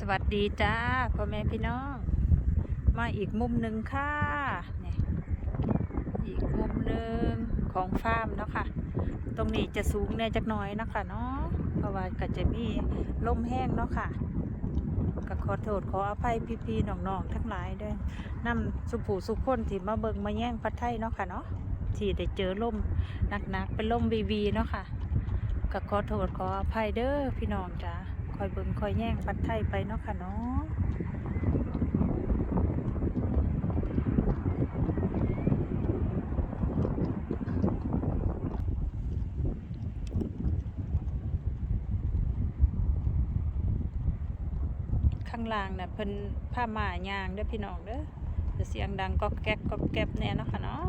สวัสดีจ้าพ่อแม่พี่น้อง มาอีกมุมหนึ่งค่ะนี่อีกมุมหนึ่งของฟาร์มเนาะค่ะ ตรงนี้จะสูงแน่จักน่อยเนาะคะเนาะเพราะว่าก็จะมีลมแห้งเนาะค่ะก็ขอโทษขออภัยพี่ๆน้องๆทั้งหลายด้วยนำสุผูสุขคนที่มาเบิงมาแย่งพัดไทยเนาะค่ะเนาะที่ได้เจอลมหนักๆเป็นลมวีวีเนาะค่ะก็ขอโทษขออภัยเด้อพี่น้องจ้า คอยเบิ่งคอยแย่งปัดไทยไปเนาะค่ะเนาะข้างล่างน่ะเพิ่นผ้าหมายางเด้อพี่น้องเด้อจะเสียงดังก็แก๊กก็แก๊บแน่เนาะค่ะเนาะ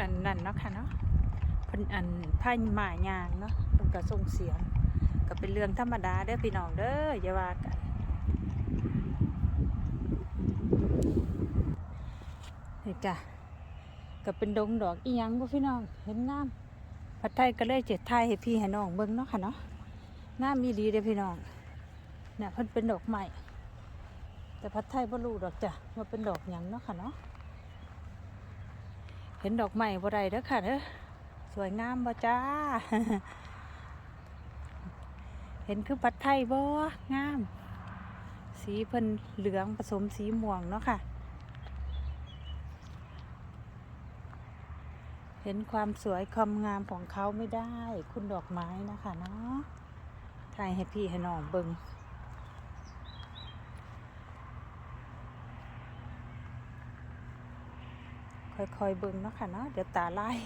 อันนั่นเนาะค่ะเนาะเพิ่นอันไพ่หมายางเนาะเพิ่นก็ส่งเสียง ก็เป็นเรื่องธรรมดาเด้อพี่น้องเด้ออย่าว่ากันนี่จ้ะก็เป็นดงดอกอีหยังบ่พี่น้องเห็นงามผัดไทยก็เลยเจ็ดไทยให้พี่ให้น้องเบิ่งเนาะค่ะเนาะงามมีดีเด้อพี่น้องเนี่ยเพิ่นเป็นดอกใหม่แต่ผัดไทยบ่รู้ดอกจ้ะว่าเป็นดอกหยังเนาะค่ะเนาะ เห็นดอกไม้บ่ได้เด้อค่ะเด้อสวยงามบ่จ้า เห็นคือปัดไทยบ่งาม สีเพิ่นเหลืองผสมสีม่วงเนาะค่ะ เห็นความสวยความงามของเขาไม่ได้ คุณดอกไม้นะคะเนาะถ่ายให้พี่ให้น้องเบิง ค่อยๆเบิงเนาะค่ะเนาะเดี๋ยวตาลาย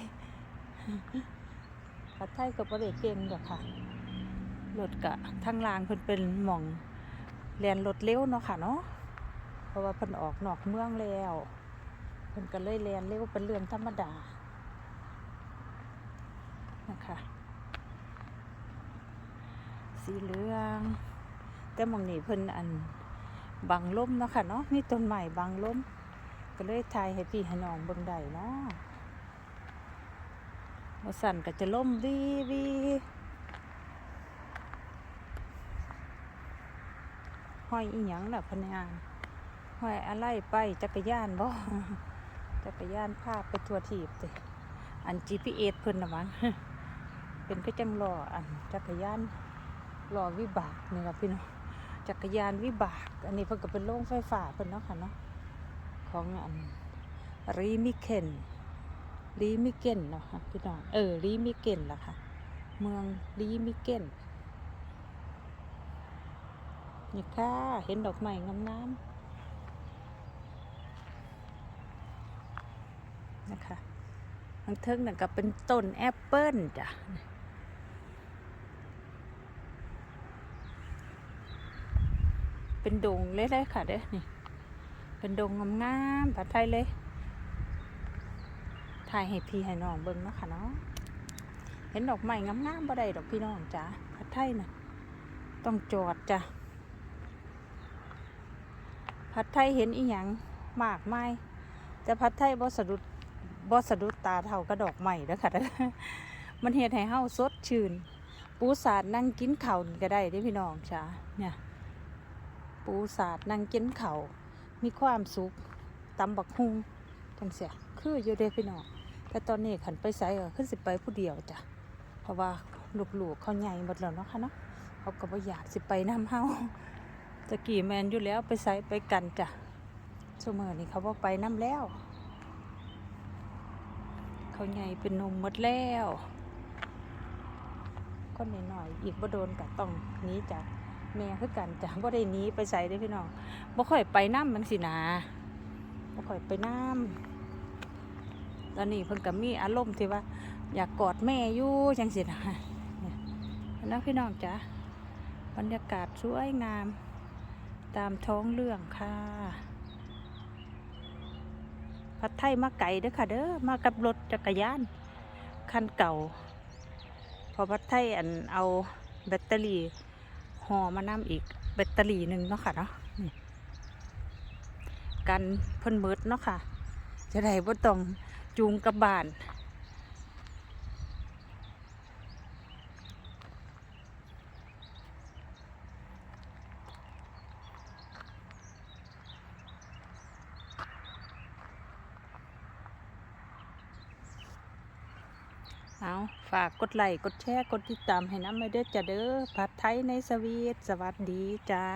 ปัดไทยกับประเด็เก่งเดี๋ยวค่ะรถกะทางลางเพิ่นเป็นหม่องแลนรถเร็วเนาะค่ะเนาะเพราะว่าเพิ่นออกนอกเมืองแล้วเพิ่นก็เลยแลนเร็วเป็นเรื่องธรรมดานะคะสีเหลืองแต่หมองนี้เพิ่นอันบังล้มเนาะค่ะเนาะมีต้นใหม่บังล้ม ก็เลยทายให้พี่ให้น้องเบิ่งได้เนาะว่าสั่นก็จะล่มวีวีห้อยอีหยังล่ะพะนางห้อยอะไรไปจักรยานบ่จักรยานพาพไปทัวร์ทีบติอัน GPS เพิ่นนะมั้งเป็นก็จังล้ออันจักรยานล้อวิบากนี่ล่ะพี่น้องจักรยานวิบาก อันนี้เพิ่นก็เป็นโรงไฟฟ้าเพิ่นเนาะค่ะเนาะ ของอันรีมิเคนรีมิเกนเนาะค่ะพี่น้อง เออรีมิเกนล่ะค่ะ เมืองรีมิเกนนี่ค่ะ เห็นดอกไม้งามๆนะคะทางเทิงนั่นก็เป็นต้นแอปเปิ้ลจ้ะเป็นดงเลยเลยค่ะเด้อนี่ เป็นดงงามๆผัดไทยเลย ถ่ายให้พี่ให้น้องเบิ่งเนาะค่ะเนาะ เห็นดอกไม้งามๆบ่ได้ดอกพี่น้องจ้ะผัดไทยน่ะ ต้องจอดจ้ะผัดไทยเห็นอีหยังมากไม่แต่ผัดไทยบ่สะดุดบ่สะดุดตาเท่ากระดอกใหม่เด้อค่ะมันเฮ็ดให้เฮาสดชื่น ปูสาดนั่งกินข้าวก็ได้เด้พี่น้องจ้าเนี่ย ปูสาดนั่งกินข้าว มีความสุขตำบักฮุงจังเสียคืออยู่เด้อพี่น้องแต่ตอนนี้ขันไปไสก็คือสิไปผู้เดียวจ้ะเพราะว่าลูกๆเขาใหญ่หมดแล้วเนาะค่ะเนาะเขาก็บ่อยากสิไปน้ำเฮาตะกี้แมนอยู่แล้วไปใส่ไปกันจ้ะชั่วโมงนี้เขาบอกไปน้ำแล้ว เขาใหญ่เป็นนมหมดแล้วก็นหน่อยๆอีกบ่โดนก็ต้องหนี้จ้ะ แม่คือกันจ้ะบ่ได้นี้ไปใส่ได้พี่น้องบ่ค่อยไปน้ำมันสินะบ่ค่อยไปน้ำตอนนี้เพิ่นก็มีอารมณ์ที่ว่า อยากกอดแม่อยู่จังสินะนี่ยแล้วพี่น้องจ้ะบรรยากาศสวยงาม ตามท้องเรื่องค่ะผัดไทยมาไก่เด้อค่ะเด้อมากับรถจักรยานคันเก่า พอพัดไทยอันเอาแบตเตอรี่ ห่อมานำอีกแบตเตอรี่หนึ่งเนาะค่ะเนาะกันเพิ่นเมิดเนาะค่ะ จะได้บ่ต้องจูงกับบ้าน เอาฝากกดไลค์กดแชร์กดติดตามให้น้ำไปเด้อจ้ะเด้อผัดไทยในสวีทสวัสดีจ้า